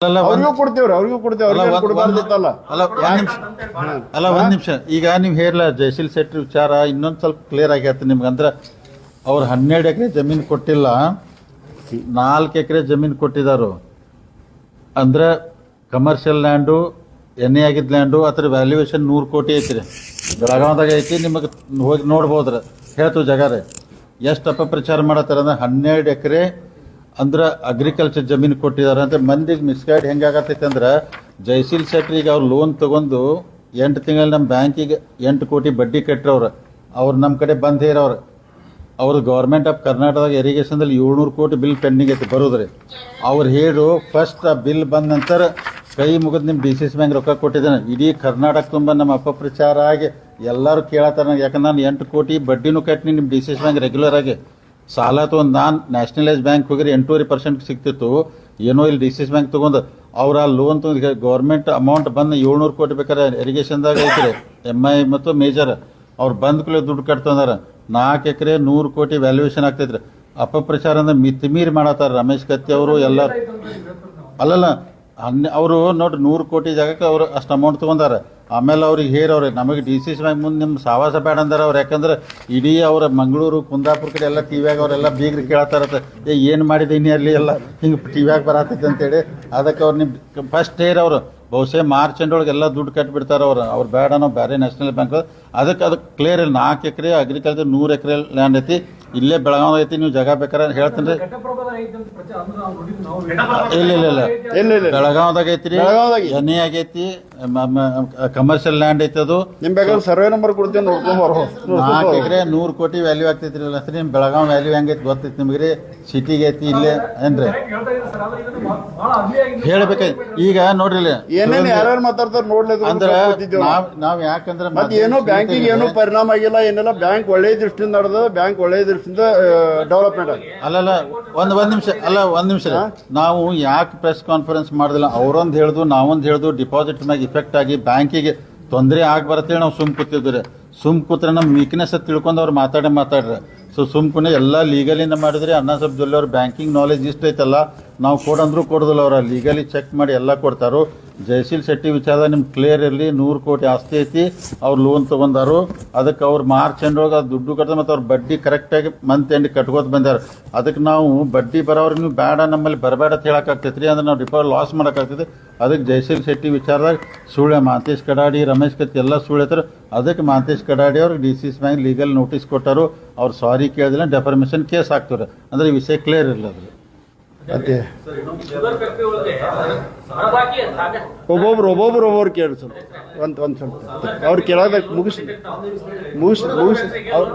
ಅಲ್ಲ ಒಂದ್- ಅವ್ರಿಗೂ ಕೊಡ್ತೇವ್ರಿ ಅವ್ರಿಗೂ ಕೊಡ್ತೇವೆ ಅಲ್ಲ, ಅವ್ರಿಗೆ ಒಂದ್- ಕೊಡಬಾರ್ದಿತ್ತಲ್ಲ ಅಲ್ಲ ನಿಮಿಷ. ಅಲ್ಲ ಒಂದ್ ನಿಮಿಷ. ಈಗ ನೀವು ಹೇಳ ಜಯಶೀಲ್ ಶೆಟ್ಟಿ ವಿಚಾರ ಇನ್ನೊಂದ್ ಸ್ವಲ್ಪ ಕ್ಲಿಯರ್ ಆಗೈತೆ ನಿಮ್ಗೆ. ಅಂದ್ರೆ ಅವ್ರು ಹನ್ನೆರಡು ಎಕರೆ ಜಮೀನು ಕೊಟ್ಟಿಲ್ಲ ನಾಲ್ಕು ಎಕರೆ ಜಮೀನು ಕೊಟ್ಟಿದಾರು. ಅಂದ್ರೆ ಕಮರ್ಷಿಯಲ್ ಲ್ಯಾಂಡು ಎನ್ ಎ ಆಗಿದ್ ಲ್ಯಾಂಡು ಅದ್ರ ವ್ಯಾಲ್ಯೂಯೇಷನ್ ನೂರು ಕೋಟಿ ಐತ್ರಿ. ಬೆಳಗಾವ್ದಾಗ ಐತಿ ನಿಮಗೆ ಹೋಗಿ ನೋಡ್ಬೋದ್ರ. ಹೇಳ್ತು ಜಗಾರೆ ಎಷ್ಟು ಅಪಪ್ರಚಾರ ಮಾಡತ್ತಾರ ಅಂದ್ರೆ ಹನ್ನೆರಡು ಎಕರೆ ಅಂದ್ರೆ ಅಗ್ರಿಕಲ್ಚರ್ ಜಮೀನು ಕೊಟ್ಟಿದ್ದಾರೆ ಅಂದ್ರೆ ಮಂದಿಗೆ ಮಿಸ್ಗೈಡ್ ಹೆಂಗಾಗತ್ತೈತೆ ಅಂದ್ರೆ ಜಯಶೀಲ್ ಶೆಟ್ರಿಗೆ ಅವ್ರು ಲೋನ್ ತಗೊಂಡು ಎಂಟು ತಿಂಗಳು ನಮ್ಮ ಬ್ಯಾಂಕಿಗೆ ಎಂಟು ಕೋಟಿ ಬಡ್ಡಿ ಕಟ್ಟಿರೋರು ಅವ್ರು ನಮ್ಮ ಕಡೆ ಬಂದ್ ಹೇರವ್ರು ಅವ್ರು ಗೌರ್ಮೆಂಟ್ ಆಫ್ ಕರ್ನಾಟಕದಾಗ ಇರಿಗೇಷನ್ದಲ್ಲಿ ಏಳ್ನೂರು ಕೋಟಿ ಬಿಲ್ ಪೆಂಡಿಂಗ್ ಐತೆ ಬರೋದ್ರಿ. ಅವ್ರು ಹೇಳು ಫಸ್ಟ್ ಆ ಬಿಲ್ ಬಂದ ನಂತರ ಕೈ ಮುಗಿದು ನಿಮ್ಮ ಡಿ ಸಿ ಸಿ ಬ್ಯಾಂಕ್ ರೊಕ್ಕ ಕೊಟ್ಟಿದ್ದಾನೆ. ಇಡೀ ಕರ್ನಾಟಕ ತುಂಬ ನಮ್ಮ ಅಪಪ್ರಚಾರ ಆಗಿ ಎಲ್ಲರೂ ಕೇಳತ್ತಾರ ಯಾಕಂದ್ರೆ ನಾನು ಎಂಟು ಕೋಟಿ ಬಡ್ಡಿನೂ ಕಟ್ಟಿನಿ ನಿಮ್ಮ D C C bank regular ಆಗಿ. ಸಾಲ ತೊಗೊಂಡು ನಾನು ನ್ಯಾಷನಲೈಸ್ ಬ್ಯಾಂಕ್ ಹೋಗಿರಿ ಎಂಟೂವರೆ ಪರ್ಸೆಂಟ್ ಸಿಗ್ತಿತ್ತು. ಏನೋ ಇಲ್ಲಿ ಡಿ ಸಿ ಎಸ್ ಬ್ಯಾಂಕ್ ತೊಗೊಂಡು ಅವ್ರ ಆ ಲೋನ್ ತೊಗೊಂಡು ಗೌರ್ಮೆಂಟ್ ಅಮೌಂಟ್ ಬಂದು ಏಳ್ನೂರು ಕೋಟಿ ಬೇಕಾದ್ರೆ ಇರಿಗೇಷನ್ದಾಗ ಐತ್ರಿ. ಎಂ ಐ ಮತ್ತು ಮೇಜರ್ ಅವ್ರು ಬಂದ ಕೂಡಲೇ ದುಡ್ಡು ಕಟ್ತಂದಾರ ನಾಲ್ಕು ಎಕರೆ ನೂರು ಕೋಟಿ ವ್ಯಾಲ್ಯೂಯೇಷನ್ ಆಗ್ತೈತ್ರಿ. ಅಪಪ್ರಚಾರ ಅಂದ್ರೆ ಮಿತಿಮೀರಿ ಮಾಡತ್ತಾರ ರಮೇಶ್ ಕತ್ತಿ ಅವರು, ಎಲ್ಲ ಅಲ್ಲಲ್ಲ ಹನ್ನೆ ಅವರು ನೋಡ್ರಿ ನೂರು ಕೋಟಿ ಜಾಗಕ್ಕೆ ಅವರು ಅಷ್ಟು ಅಮೌಂಟ್ ತೊಗೊಂಡಾರ. ಆಮೇಲೆ ಅವ್ರಿಗೆ ಹೇರವ್ರೆ ನಮಗೆ ಡಿ ಸಿ ಬ್ಯಾಂಕ್ ಮುಂದೆ ನಿಮ್ಮ ಸಾವಾಸ ಬೇಡ ಅಂದ್ರೆ ಅವ್ರು. ಯಾಕಂದ್ರೆ ಇಡೀ ಅವ್ರ ಮಂಗಳೂರು, ಕುಂದಾಪುರ ಕಡೆ ಎಲ್ಲ ಟಿ ವ್ಯಾಗ ಅವರೆಲ್ಲ ಬೀಗ್ರಿ ಕೇಳತ್ತಾರತ್ತ ಏ, ಏನು ಮಾಡಿದ್ದೀನಿ ಅಲ್ಲಿ ಎಲ್ಲ? ಹಿಂಗೆ ಟಿ ವ್ಯಾಗ ಬರತ್ತೈತೆ ಅಂತೇಳಿ ಅದಕ್ಕೆ ಅವ್ರು ನಿಮ್ಮ ಫಸ್ಟ್ ಹೇರ್ ಅವರು. ಬಹುಶಃ ಮಾರ್ಚ್ ಎಂಡ್ ಒಳಗೆ ಎಲ್ಲ ದುಡ್ಡು ಕಟ್ಟಿಬಿಡ್ತಾರೆ ಅವ್ರು. ಅವ್ರು ಬೇಡ, ನಾವು ಬೇರೆ ನ್ಯಾಷನಲ್ ಬ್ಯಾಂಕ್ ಅದಕ್ಕೆ ಅದಕ್ಕೆ ಕ್ಲಿಯರ್ ಇಲ್ಲ. ನಾಲ್ಕು ಎಕರೆ ಅಗ್ರಿಕಲ್ಚರ್ ನೂರು ಎಕರೆ ಲ್ಯಾಂಡ್ ಐತಿ. ಇಲ್ಲೇ ಬೆಳಗಾವ್ ಐತಿ ನೀವು ಜಾಗ ಬೇಕಾರೆ ಹೇಳ್ತೀನಿ ರೀ. ಇಲ್ಲ ಇಲ್ಲ ಇಲ್ಲ. ಇಲ್ಲ ಐತಿ ಬೆಳಗಾವ್ದಾಗ ಐತ್ರಿ ಬೆಳಗಾವ್ದಾಗ ಐತಿ. ಎಣ್ಣೆ ಆಗೈತಿ ಕಮರ್ಷಿಯಲ್ ಲ್ಯಾಂಡ್ ಐತಿ ಅದು. ನಿಮ್ ಬೇಕಾದ್ರೆ ಸರ್ವೆ ನಂಬರ್ ಕೊಡ್ತೀವಿ ನೋಡ್ಕೊಂಡು ಬರ್ಬೋದು ನಾಲ್ಕು ಎಕರೆ ನೂರು ಕೋಟಿ ವ್ಯಾಲ್ಯೂ ಆಗ್ತೈತ್ರಿ ಇಲ್ಲ ಸರಿ. ನಿಮ್ ಬೆಳಗಾವ್ ವ್ಯಾಲ್ಯೂ ಹೆಂಗೈತಿ ಗೊತ್ತೈತಿ ನಿಮ್ಗೆ ರೀ? ಸಿಟಿಗೆ ಐತಿ ಇಲ್ಲೇ ಏನ್ರಿ? ಹೇಳ್ಬೇಕ ಈಗ ನೋಡ್ರಿ ಇಲ್ಲಿ. ಏನೇನು ಯಾರ್ಯಾರು ಮಾತಾಡ್ತಾರ ಅಂದ್ರೆ ನಾವ್. ಯಾಕಂದ್ರೆ ಮತ್ತೆ ಏನೋ ಬ್ಯಾಂಕಿಗೆ ಏನೋ ಪರಿಣಾಮ ಆಗಿಲ್ಲ ಏನಿಲ್ಲ. ಬ್ಯಾಂಕ್ ಒಳ್ಳೆ ದೃಷ್ಟಿಯಿಂದ ನಡೆದ ಬ್ಯಾಂಕ್ ಒಳ್ಳೆ ದೃಷ್ಟಿಯಿಂದ ಡೆವಲಪ್ಮೆಂಟ್ ಆಗಿದೆ. ಅಲ್ಲಲ್ಲ ಒಂದು ಒಂದು ನಿಮಿಷ ಅಲ್ಲ ಒಂದು ನಿಮಿಷ ನಾವು ಯಾಕೆ ಪ್ರೆಸ್ ಕಾನ್ಫರೆನ್ಸ್ ಮಾಡಿದಿಲ್ಲ? ಅವ್ರೊಂದು ಹೇಳ್ದು ನಾವೊಂದು ಹೇಳ್ದು ಡಿಪಾಸಿಟ್ ಮ್ಯಾಗ ಇಫೆಕ್ಟ್ ಆಗಿ ಬ್ಯಾಂಕಿಗೆ ತೊಂದರೆ ಆಗಿ ಬರುತ್ತೆ ನಾವು ಸುಮ್ ಕೂತಿದ್ರೆ ಸುಮ್ ಕೂತ್ರೆ ನಮ್ಮ ವೀಕ್ನೆಸ್ ತಿಳ್ಕೊಂಡು ಅವ್ರು ಮಾತಾಡೇ ಮಾತಾಡ್ರಿ. ಸೊ ಸುಮ್ಕುನೆ ಎಲ್ಲ ಲೀಗಲಿಂದ ಮಾಡಿದ್ರೆ ಅಣ್ಣ ಸಾಬ್ ಅವ್ರ ಬ್ಯಾಂಕಿಂಗ್ ನಾಲೆಜ್ ಇಷ್ಟ ಐತಲ್ಲ? ನಾವು ಕೊಡಂದ್ರೂ ಕೊಡೋದಿಲ್ಲ ಅವ್ರ ಲೀಗಲಿ ಚೆಕ್ ಮಾಡಿ ಎಲ್ಲ ಕೊಡ್ತಾರೋ. ಜಯಶೀಲ್ ಶೆಟ್ಟಿ ವಿಚಾರ ನಿಮ್ಮ ಕ್ಲಿಯರ್ ಇರಲಿ, ನೂರು ಕೋಟಿ ಆಸ್ತಿ ಐತಿ, ಅವ್ರು ಲೋನ್ ತೊಗೊಂಡಾರು. ಅದಕ್ಕೆ ಅವ್ರು ಮಾರ್ಚ್ ಎಂಡ್ ಹೋಗಿ ಅದು ದುಡ್ಡು ಕಟ್ಟ ಮತ್ತು ಅವ್ರು ಬಡ್ಡಿ ಕರೆಕ್ಟಾಗಿ ಮಂತ್ ಎಂಡ್ ಕಟ್ಕೋತ ಬಂದಾರ. ಅದಕ್ಕೆ ನಾವು ಬಡ್ಡಿ ಬರೋರು ನೀವು ಬೇಡ ನಮ್ಮಲ್ಲಿ ಬರಬೇಡ ಅಂತ ಹೇಳಕ್ಕಾಗ್ತೈತೆ ರೀ ಅಂದ್ರೆ ನಾವು ರಿಪೋರ್ಟ್ ಲಾಸ್ ಮಾಡೋಕ್ಕಾಗ್ತೈತೆ ಅದಕ್ಕೆ ಜಯಶೀಲ್ ಶೆಟ್ಟಿ ವಿಚಾರದಾಗ ಸುಳ್ಳೆ ಮಾಂತೇಶ್ ಕಡಾಡಿ, ರಮೇಶ್ ಕತ್ತಿ ಎಲ್ಲ ಸುಳ್ಳು ಐತಾರೆ ಅದಕ್ಕೆ ಮಾಂತೇಶ್ ಕಡಾಡಿ ಅವ್ರಿಗೆ D C C bank legal notice ಕೊಟ್ಟರು. ಅವ್ರು ಸಾರಿ ಕೇಳಿದ್ರೆ ಡೆಫರ್ಮೇಷನ್ ಕೇಸ್ ಹಾಕ್ತಾರೆ ಅಂದ್ರೆ ವಿಷಯ ಕ್ಲಿಯರ್ ಇರಲ್ಲ ಅದು ಮತ್ತೆ ಸಾಕಷ್ಟು ಒಬ್ಬೊಬ್ರು ಒಬ್ಬೊಬ್ರು ಒಬ್ಬೊಬ್ರು ಕೇಳಿ ಸ್ವಲ್ಪ ಒಂದು ಒಂದು ಸ್ವಲ್ಪ. ಅವ್ರು ಕೇಳೋದಕ್ಕೆ ಮುಗಿಸಿ. ಮುಗಿಸ್ ಮುಗಿಸಿ. ಅವ್ರು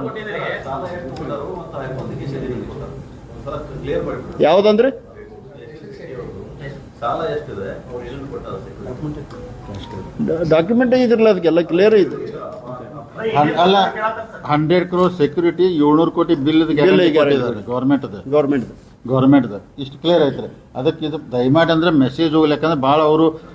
ಯಾವ್ದಂದ್ರೆ? ಡಾಕ್ಯುಮೆಂಟ್ ಇದ್ರಲ್ಲ ಅದಕ್ಕೆಲ್ಲ ಕ್ಲಿಯರ್ ಇದೆ. ಅಲ್ಲ ಹಂಡ್ರೆಡ್ ಕ್ರೋರ್ ಸೆಕ್ಯೂರಿಟಿ ಏಳ್ನೂರು crore bill. Government government government ಇಷ್ಟು ಕ್ಲಿಯರ್ ಐತ್ರಿ. ಅದಕ್ಕೆ ಇದು ದಯಮಾಡಿ ಅಂದ್ರೆ ಮೆಸೇಜ್ ಹೋಗ್ಲಿಕ್ಕಂದ್ರೆ ಭಾಳ ಅವರು